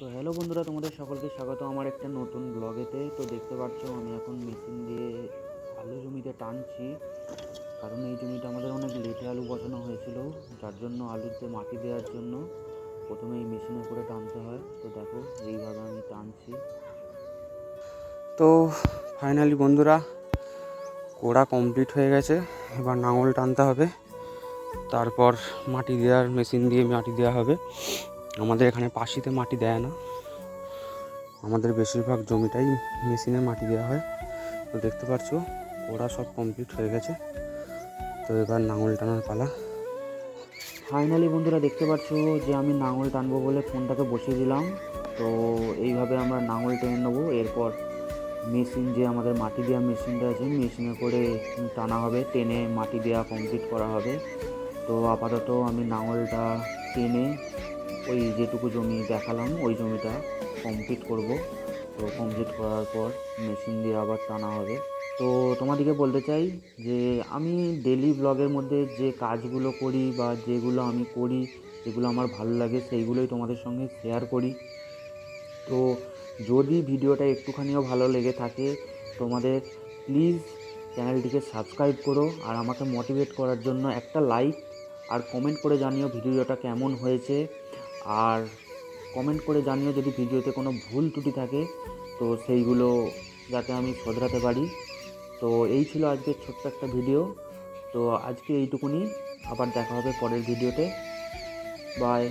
তো হ্যালো বন্ধুরা, তোমাদের সকলকে স্বাগত। আমার একটা নতুন ব্লগেতে। তো দেখতে পাচ্ছ, আমি এখন মেশিন দিয়ে আলু জমিতে টানছি। কারণ এই জমিটা আমাদের অনেক লেটে আলু বসানো হয়েছিল, যার জন্য আলুতে মাটি দেওয়ার জন্য প্রথমে এই মেশিনে করে টানতে হয়। তো দেখো, এইভাবে আমি টানছি। তো ফাইনালি বন্ধুরা, কোড়া কমপ্লিট হয়ে গেছে। এবার নাঙল টানতে হবে। তারপর মাটি দেওয়ার মেশিন দিয়ে মাটি দেওয়া হবে। আমাদের এখানে পাশিতে মাটি দেয় না। আমাদের বেশিরভাগ জমিটাই মেশিনে মাটি দেওয়া হয়। তো দেখতে পাচ্ছ, ওরা সব কমপ্লিট হয়ে গেছে। তো এবার নাঙল টানার পালা। ফাইনালি বন্ধুরা দেখতে পাচ্ছ যে আমি নাঙল টানবো বলে ফোনটাকে বসিয়ে দিলাম। তো এইভাবে আমরা নাঙল টেনে নেব। এরপর মেশিন যে আমাদের মাটি দেওয়া মেশিনটা আছে, মেশিনে করে টানা হবে, টেনে মাটি দেওয়া কমপ্লিট করা হবে। তো আপাতত আমি নাঙলটা টেনে ওই যেটুকু জমি দেখালাম, ওই জমিটা কমপ্লিট করব। তো কমপ্লিট করার পর মেশিন দিয়ে আবার টানা হবে। তো তোমাদেরকে বলতে চাই যে, আমি ডেলি ব্লগের মধ্যে যে কাজগুলো করি বা যেগুলো আমি করি, যেগুলো আমার ভালো লাগে, সেইগুলোই তোমাদের সঙ্গে শেয়ার করি। তো যদি ভিডিওটা একটুখানিও ভালো লেগে থাকে, তোমাদের প্লিজ চ্যানেলটিকে সাবস্ক্রাইব করো আর আমাকে মোটিভেট করার জন্য একটা লাইক আর কমেন্ট করে জানিও ভিডিওটা কেমন হয়েছে। আর কমেন্ট করে জানিও যদি ভিডিওতে কোনো ভুল ত্রুটি থাকে। তো সেইগুলো যাতে আমি শোধরাতে পারি। তো এই ছিল আজকের ছোট্ট একটা ভিডিও তো আজকে এইটুকুনি। আবার দেখা হবে পরের ভিডিওতে বাই